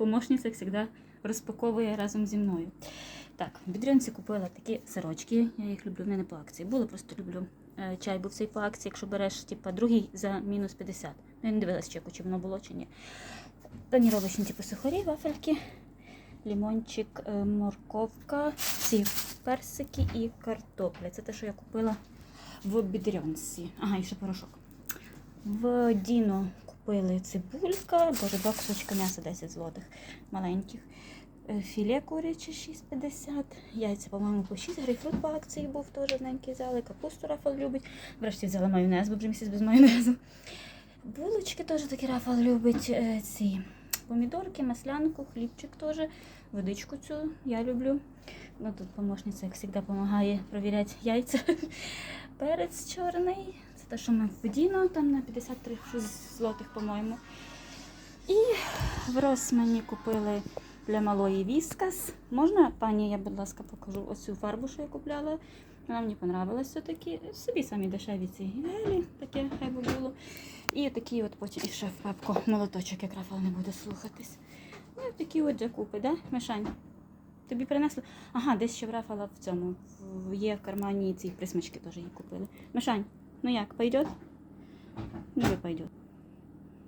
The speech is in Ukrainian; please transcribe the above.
помощниця, завжди, розпаковує разом зі мною. Так, в бідрянці купила такі сирочки, я їх люблю, вони не по акції. Були просто люблю. Е, Чай був цей по акції, якщо береш типа, другий за мінус 50. Ну, я не дивилась чеку, чи воно було, чи ні. Паніровочні типу сухарі, вафельки, лімончик, е, морковка, ці персики і картопля. Це те, що я купила в бідрянці. Ага, і ще порошок. В Діно купили цибулька, боже, два кусочка м'яса 10 злотих маленьких. Е, Філе куряче 6,50, яйця, по-моєму, по 6, грейпфрут по акції був теж одненький взяли, капусту Рафал любить. Врешті взяла майонез, бо вже місяць без майонезу. Булочки теж такі Рафал любить. е, Ці помідорки, маслянку, хлібчик теж, водичку цю я люблю. Ну, тут помощниця, як завжди, допомагає перевіряти яйця. Перець чорний. Те, що ми в там на 53 злотих, по-моєму. І в Росмані купили для малої віскас. Можна, пані, я, будь ласка, покажу ось цю фарбу, що я купляла. Вона мені понравилась все-таки. Собі самі дешеві ці гелі, таке хай би було. І такий от потім ще в папку молоточок, як Рафал не буде слухатись. Ну, такі от закупи, да, Мишань? Тобі принесли? Ага, десь ще в Рафала в цьому. Є в кармані ці присмачки теж їй купили. Мишань, ну як, пойдет? Ну, пойдет.